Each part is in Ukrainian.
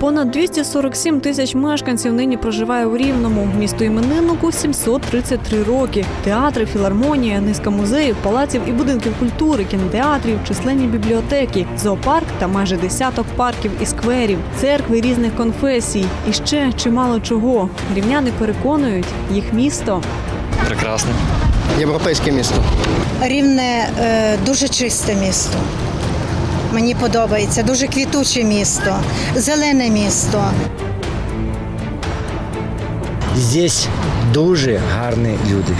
Понад 247 тисяч мешканців нині проживає у Рівному. Місто імениннику 733 роки. Театри, філармонія, низка музеїв, палаців і будинків культури, кінотеатрів, численні бібліотеки, зоопарк та майже десяток парків і скверів, церкви різних конфесій. І ще чимало чого. Рівняни переконують, їх місто Прекрасно. Європейське місто. Рівне е, дуже чисте місто. Мені подобається, дуже квітуче місто, зелене місто. Здесь дуже гарні люди.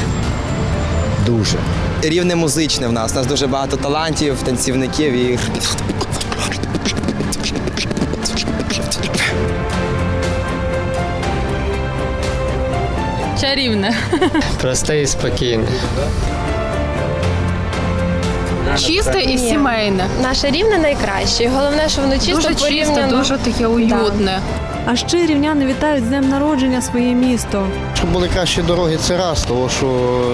Дуже. рівне музичне в нас. У нас дуже багато талантів, танцівників і Чарівне. Просте і спокійне. Чисте і сімейне. Наше рівне найкраще. І Головне, що воно чисто Дуже чисте, порівняно. дуже таке уютне. А ще рівняни вітають з днем народження своє місто. Щоб були кращі дороги, це раз, тому що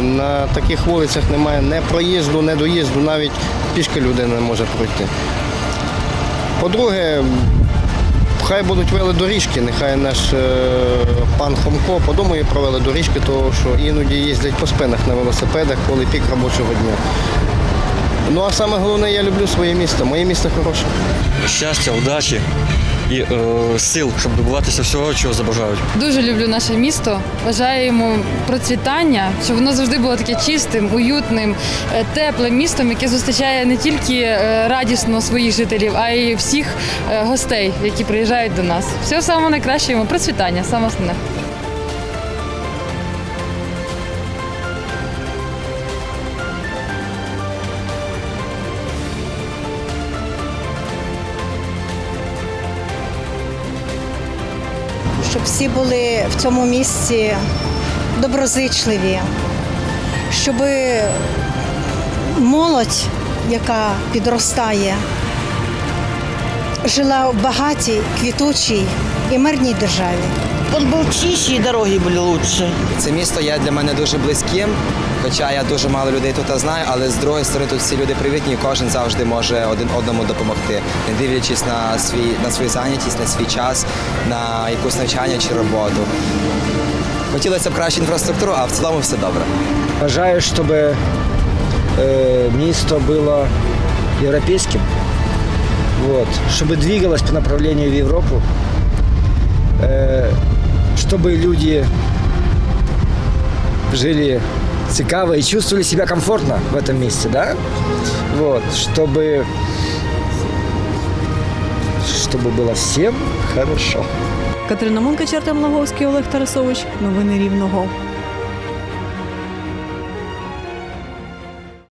на таких вулицях немає ні проїзду, ні доїзду, навіть пішки людина не може пройти. По-друге, хай будуть велодоріжки, нехай наш е, пан Хомко подумає про велодоріжки, тому що іноді їздять по спинах на велосипедах, коли пік робочого дня. Ну а саме головне, я люблю своє місто. Моє місто хороше. Щастя, удачі і е, сил, щоб добуватися всього, чого забажають. Дуже люблю наше місто. Бажаю йому процвітання, щоб воно завжди було таке чистим, уютним, е, теплим містом, яке зустрічає не тільки е, радісно своїх жителів, а й всіх е, гостей, які приїжджають до нас. Всього самого найкращого йому процвітання, саме основне. Щоб всі були в цьому місці доброзичливі, щоб молодь, яка підростає, жила в багатій, квітучій і мирній державі. Он был чище, и дороги были лучше. це місто є для мене дуже близьким. Хоча я дуже мало людей тут знаю, але з другої сторони тут всі люди привітні, і кожен завжди може один одному допомогти, не дивлячись на свій на свою зайнятість, на свій час, на якусь навчання чи роботу. Хотілося б кращу інфраструктуру, а в цілому все добре. Бажаю, щоб е, місто було європейським, вот, щоб двигалось по направлению в Європу, е, щоб люди жили цікаво и чувствовали себя комфортно в этом месте, да? Вот, чтобы, чтобы было всем хорошо. Катерина Мункачер, Артем Лаговський, Олег Тарасович. Новини Рівного.